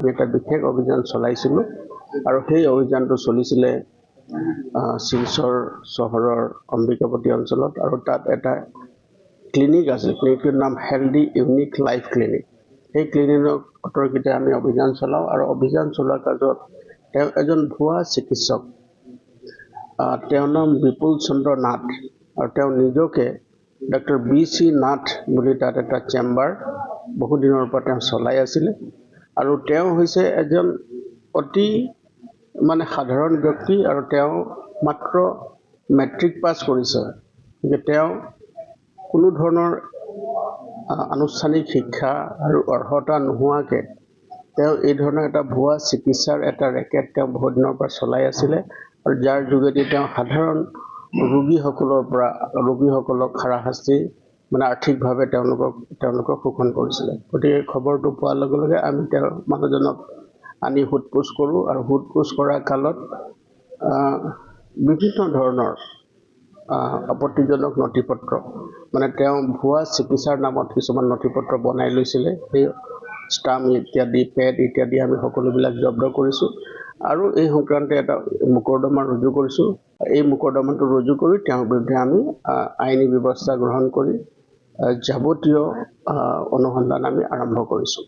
আমি এটা বিশেষ অভিযান চলাইছিলোঁ। আৰু সেই অভিযানটো চলিছিলে শিলচৰ চহৰৰ অম্বিকাপতি অঞ্চলত। আৰু তাত এটা ক্লিনিক আছে, ক্লিনিকটোৰ নাম হেল্ডি ইউনিক লাইফ ক্লিনিক। সেই ক্লিনিকৰ অতৰ্কিতে আমি অভিযান চলাওঁ আৰু অভিযান চলোৱাৰ কাজত তেওঁ এজন ভুৱা চিকিৎসক তেওঁৰ নাম বিপুল চন্দ্ৰ নাথ। আৰু তেওঁ নিজকে ডক্টৰ বি চি নাথ বুলি তাত এটা চেম্বাৰ বহুদিনৰ পৰা তেওঁ চলাই আছিলে। আৰু তেওঁ হৈছে এজন অতি মানে সাধাৰণ ব্যক্তি আৰু তেওঁ মাত্ৰ মেট্ৰিক পাছ কৰিছে। গতিকে তেওঁ কোনো ধৰণৰ আনুষ্ঠানিক শিক্ষা আৰু অৰ্হতা নোহোৱাকৈ তেওঁ এই ধৰণৰ এটা ভুৱা চিকিৎসাৰ এটা ৰেকেট তেওঁ বহুত দিনৰ পৰা চলাই আছিলে আৰু যাৰ যোগেদি তেওঁ সাধাৰণ ৰোগীসকলৰ পৰা ৰোগীসকলক হাৰাশাস্তি মানে আৰ্থিকভাৱে তেওঁলোকক তেওঁলোকক শোষণ কৰিছিলে। গতিকে খবৰটো পোৱাৰ লগে লগে আমি তেওঁ মানুহজনক আনি সোধ পোছ কৰোঁ আৰু সোধ পোছ কৰা কালত বিভিন্ন ধৰণৰ আপত্তিজনক নথি পত্ৰ মানে তেওঁ ভুৱা চিকিৎসাৰ নামত কিছুমান নথি পত্ৰ বনাই লৈছিলে। সেই ষ্টাম্প ইত্যাদি পেড ইত্যাদি আমি সকলোবিলাক জব্দ কৰিছোঁ। আৰু এই সংক্ৰান্তে এটা মোকৰ্দমা ৰুজু কৰিছোঁ। এই মোকৰ্দমাটো ৰুজু কৰি তেওঁৰ বিৰুদ্ধে আমি আইনী ব্যৱস্থা গ্ৰহণ কৰি যাৱতীয় অনুসন্ধান আমি আৰম্ভ কৰিছোঁ।